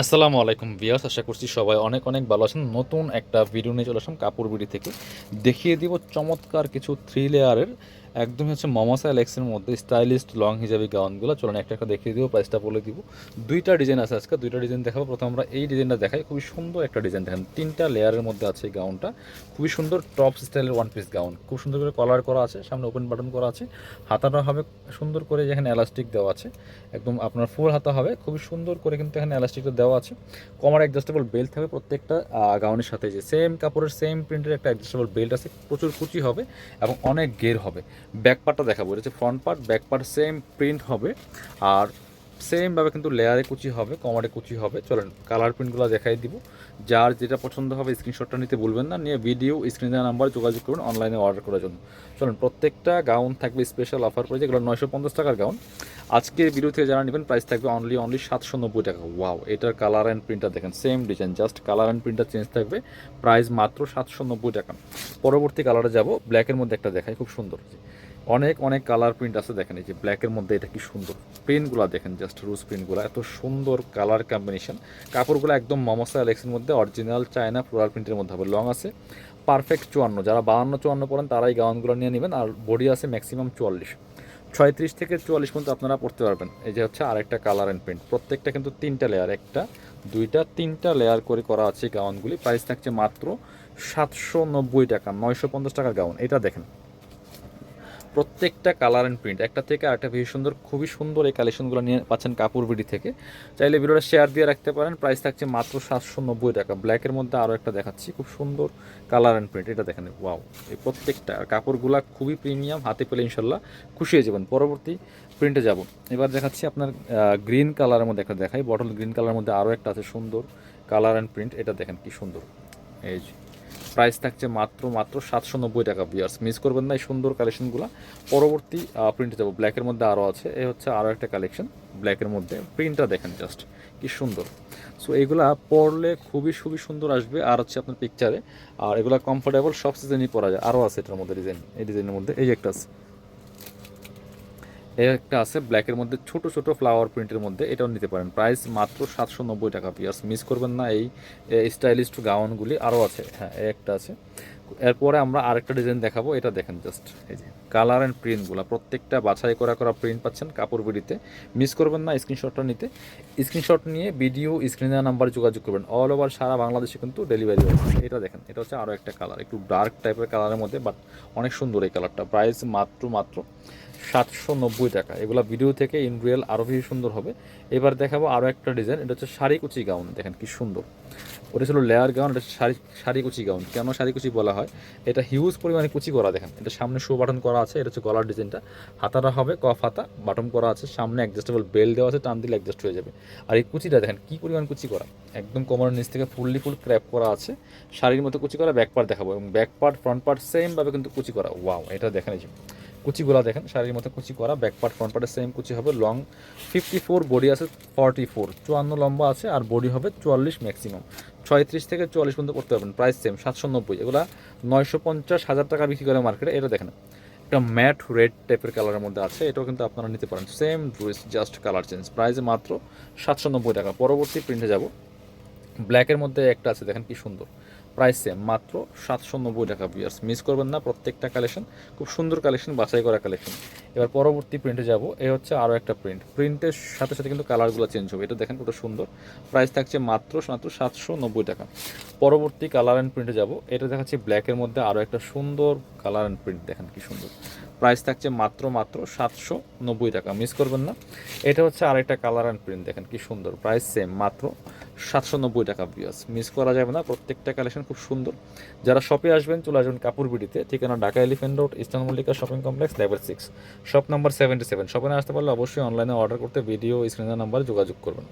আসসালামু আলাইকুম বিয়াস আশা করছি সবাই অনেক অনেক ভালো আছেন। নতুন একটা ভিডিও নিয়ে চলে আসলাম কাপড় বিড়ি থেকে। দেখিয়ে দিব চমৎকার কিছু থ্রি লেয়ারের একদমই হচ্ছে মমাসা এলেক্সের মধ্যে স্টাইলিস্ট লং হিজাবি গাউনগুলো। চলুন একটা একটা দেখিয়ে দিব প্রাইসটা বলে দিব। দুইটা ডিজাইন আছে আজকে, দুইটা ডিজাইন দেখাবো। প্রথম আমরা এই ডিজাইনটা দেখাই, খুবই সুন্দর একটা ডিজাইন দেখেন। তিনটা লেয়ারের মধ্যে আছে এই গাউনটা। খুবই সুন্দর টপ স্টাইলের ওয়ান পিস গাউন। খুব সুন্দর করে কলার করা আছে, সামনে ওপেন বাটন করা আছে। হাতাটা হবে সুন্দর করে যেখানে এলাস্টিক দেওয়া আছে। একদম আপনার ফুল হাতা হবে, খুবই সুন্দর করে কিন্তু এখানে এলাস্টিকটা দেওয়া আছে। কমার অ্যাডজাস্টেবল বেল্ট থাকবে প্রত্যেকটা গাউনের সাথে। যে সেম কাপড়ের সেম প্রিন্টের একটা অ্যাডজাস্টেবল বেল্ট আছে, প্রচুর কুচি হবে এবং অনেক গের হবে। ব্যাক পার্টটা দেখাবো। এটা হচ্ছে front part back part same print হবে। আর সেমভাবে কিন্তু লেয়ারে কুচি হবে কমারে কুচি হবে। চলেন কালার প্রিন্টগুলো দেখাই দিব। যার যেটা পছন্দ হবে স্ক্রিনশটটা নিতে ভুলবেন না। নিয়ে ভিডিও স্ক্রিনে নাম্বার যোগাযোগ করুন অনলাইনে অর্ডার করার জন্য। চলেন, প্রত্যেকটা গাউন থাকবে স্পেশাল অফার করে যেগুলো নয়শো পঞ্চাশ টাকার গাউন আজকের থেকে যারা নেবেন প্রাইস থাকবে অনলি অনলি সাতশো নব্বই টাকা। ওয়াও এটার কালার অ্যান্ড প্রিন্টটা দেখেন same design just colour and প্রিন্টটা চেঞ্জ থাকবে প্রাইস মাত্র সাতশো নব্বই টাকা। পরবর্তী কালারে যাব ব্ল্যাকের মধ্যে একটা দেখায় খুব সুন্দর। অনেক অনেক কালার প্রিন্ট আছে, দেখেন এই যে ব্ল্যাকের মধ্যে এটা কি সুন্দর। প্রিন্টগুলো দেখেন জাস্ট রুজ প্রিন্টগুলো এত সুন্দর কালার কম্বিনেশন কাপড়গুলো একদম মমসা অ্যালেক্সের মধ্যে অরিজিনাল চায়না ফ্লোরাল প্রিন্টের মধ্যে হবে লং আছে। পারফেক্ট চুয়ান্ন, যারা বাহান্ন, চুয়ান্ন পড়েন তারাই গাউনগুলো নিয়ে নেবেন, আর বডি আছে ম্যাক্সিমাম চুয়াল্লিশ। ছয়ত্রিশ থেকে চুয়াল্লিশ পর্যন্ত আপনারা পড়তে পারবেন। এই যে হচ্ছে আরেকটা কালার অ্যান্ড প্রিন্ট প্রত্যেকটা কিন্তু তিনটা লেয়ার একটা, দুইটা, তিনটা লেয়ার করে করা আছে গাউনগুলি প্রাইস থাকছে মাত্র সাতশো নব্বই টাকা, নয়শো পঞ্চাশ টাকার গাউন এটা দেখেন। প্রত্যেকটা কালার অ্যান্ড প্রিন্ট একটা থেকে আরেকটা বেশি সুন্দর, খুবই সুন্দর এই কালেকশনগুলো নিয়ে পাচ্ছেন কাপড় বিডি থেকে। চাইলে ভিডিওটা শেয়ার দিয়ে রাখতে পারেন প্রাইস থাকছে মাত্র সাতশো নব্বই টাকা। ব্ল্যাকের মধ্যে আরও একটা দেখাচ্ছি, খুব সুন্দর কালার অ্যান্ড প্রিন্ট এটা দেখেন ওয়াও এই প্রত্যেকটা। কাপড়গুলা খুবই প্রিমিয়াম হাতে পেলে ইনশাল্লাহ খুশি হয়ে যাবেন। পরবর্তী প্রিন্টে যাব। এবার দেখাচ্ছি আপনার গ্রিন কালারের মধ্যে একটা দেখাই। বটল গ্রিন কালারের মধ্যে আরও একটা আছে, সুন্দর কালার অ্যান্ড প্রিন্ট এটা দেখেন কি সুন্দর। এই যে প্রাইস থাকছে মাত্র মাত্র সাতশো নব্বই টাকা বিয়ার্স মিস করবেন না এই সুন্দর কালেকশনগুলো পরবর্তী প্রিন্টে যাব। ব্ল্যাকের মধ্যে আরও আছে। এ হচ্ছে আরও একটা কালেকশন ব্ল্যাকের মধ্যে। প্রিন্টটা দেখেন জাস্ট কি সুন্দর। সো এগুলা পরলে খুবই খুবই সুন্দর আসবে। আর হচ্ছে আপনার পিকচারে আর এগুলো কমফোর্টেবল সব সিজনই পরা যায়। আরও আছে এটার মধ্যে ডিজাইন এই ডিজাইনের মধ্যে। এই একটা আছে। একটা আছে ব্ল্যাকের মধ্যে ছোট ছোট ফ্লাওয়ার প্রিন্টের মধ্যে, এটাও নিতে পারেন। প্রাইস মাত্র সাতশো নব্বই টাকা পিয়ার্স মিস করবেন না। এই স্টাইলিস্ট গাউনগুলি আরও আছে। হ্যাঁ একটা আছে। এরপরে আমরা আরেকটা ডিজাইন দেখাবো, এটা দেখেন জাস্ট এই যে কালার অ্যান্ড প্রিন্টগুলো প্রত্যেকটা বাছাই করা করা প্রিন্ট পাচ্ছেন কাপড় বিড়িতে। মিস করবেন না স্ক্রিনশটটা নিতে। স্ক্রিনশট নিয়ে ভিডিও স্ক্রিনে নাম্বার যোগাযোগ করবেন। অল ওভার সারা বাংলাদেশে কিন্তু ডেলিভারি হবে এটা দেখেন, এটা হচ্ছে আরও একটা কালার একটু ডার্ক টাইপের কালারের মধ্যে বাট অনেক সুন্দর এই কালারটা প্রাইস মাত্র মাত্র সাতশো নব্বই টাকা। এগুলো ভিডিও থেকে ইন রিয়েল আরও বেশি সুন্দর হবে। এবার দেখাবো আরও একটা ডিজাইন এটা হচ্ছে শাড়ি কুচি গাউন দেখেন কি সুন্দর। ওটা ছিল লেয়ার গাউন এটা শাড়ি শাড়ি কুচি গাউন কেন শাড়ি কুচি বলা হয়? এটা হিউজ পরিমাণে কুচি করা, দেখেন। এটা সামনে শো বাটন করা আছে, এটা হচ্ছে গলার ডিজাইনটা হাতাটা হবে কফ হাতা বাটন করা আছে, সামনে অ্যাডজাস্টেবল বেল দেওয়া আছে, টান দিলে অ্যাডজাস্ট হয়ে যাবে। আর এই কুচিটা দেখেন, কী পরিমাণ কুচি করা। একদম কোমরের নিচ থেকে ফুললি ফুল ক্র্যাপ করা আছে। শাড়ির মতো কুচি করা ব্যাক পার্ট দেখাবো। এবং ব্যাক পার্ট ফ্রন্ট পার্ট সেমভাবে কিন্তু কুচি করা। ওয়াও এটা দেখেন এই কুচিগুলা দেখেন, শাড়ির মতো কুচি করা ব্যাক পার্ট ফ্রন্ট পার্টের সেম কুচি হবে লং ফিফটি ফোর বডি আছে ফর্টি ফোর চুয়ান্ন লম্বা আছে আর বডি হবে চুয়াল্লিশ ম্যাক্সিমাম ছয়ত্রিশ থেকে চুয়াল্লিশ পর্যন্ত করতে পারবেন প্রাইস সেম সাতশো নব্বই। এগুলা নয়শো পঞ্চাশ হাজার টাকা বিক্রি করে মার্কেটে এটা দেখেন। একটা ম্যাট রেড টাইপের কালারের মধ্যে আছে, এটাও কিন্তু আপনারা নিতে পারেন। Same dress just colour change price মাত্র সাতশো নব্বই টাকা। পরবর্তী প্রিন্টে যাব। ব্ল্যাকের মধ্যে একটা আছে, দেখেন কি সুন্দর। প্রাইস সেম মাত্র সাতশো নব্বই টাকা বিয়ার্স মিস করবেন না, প্রত্যেকটা কালেকশন খুব সুন্দর কালেকশন বাছাই করা কালেকশন এবার পরবর্তী প্রিন্টে যাব, এ হচ্ছে আরও একটা প্রিন্ট প্রিন্টের সাথে সাথে কিন্তু কালারগুলো চেঞ্জ হবে, এটা দেখেন ওটা সুন্দর। প্রাইস থাকছে মাত্র মাত্র সাতশো নব্বই টাকা। পরবর্তী কালার অ্যান্ড প্রিন্টে যাব, এটা দেখাচ্ছি ব্ল্যাকের মধ্যে আরও একটা সুন্দর কালার অ্যান্ড প্রিন্ট দেখেন কি সুন্দর। প্রাইস থাকছে মাত্র মাত্র সাতশো নব্বই টাকা মিস করবেন না। এটা হচ্ছে আরেকটা কালার অ্যান্ড প্রিন্ট দেখেন কি সুন্দর। প্রাইস সেম মাত্র সাতশো নব্বই টাকা বিয়াস মিস করা যাবে না, প্রত্যেকটা কালেকশন খুব সুন্দর। যারা শপে আসবেন, চলে আসবেন কাপুর বিডিতে ঠিকানা Dhaka elephant road eastern Mallika shopping complex level six shop number seventy seven শপে আসতে পারলে অবশ্যই অনলাইনে অর্ডার করতে ভিডিও স্ক্রিনের নাম্বারে যোগাযোগ করবেন।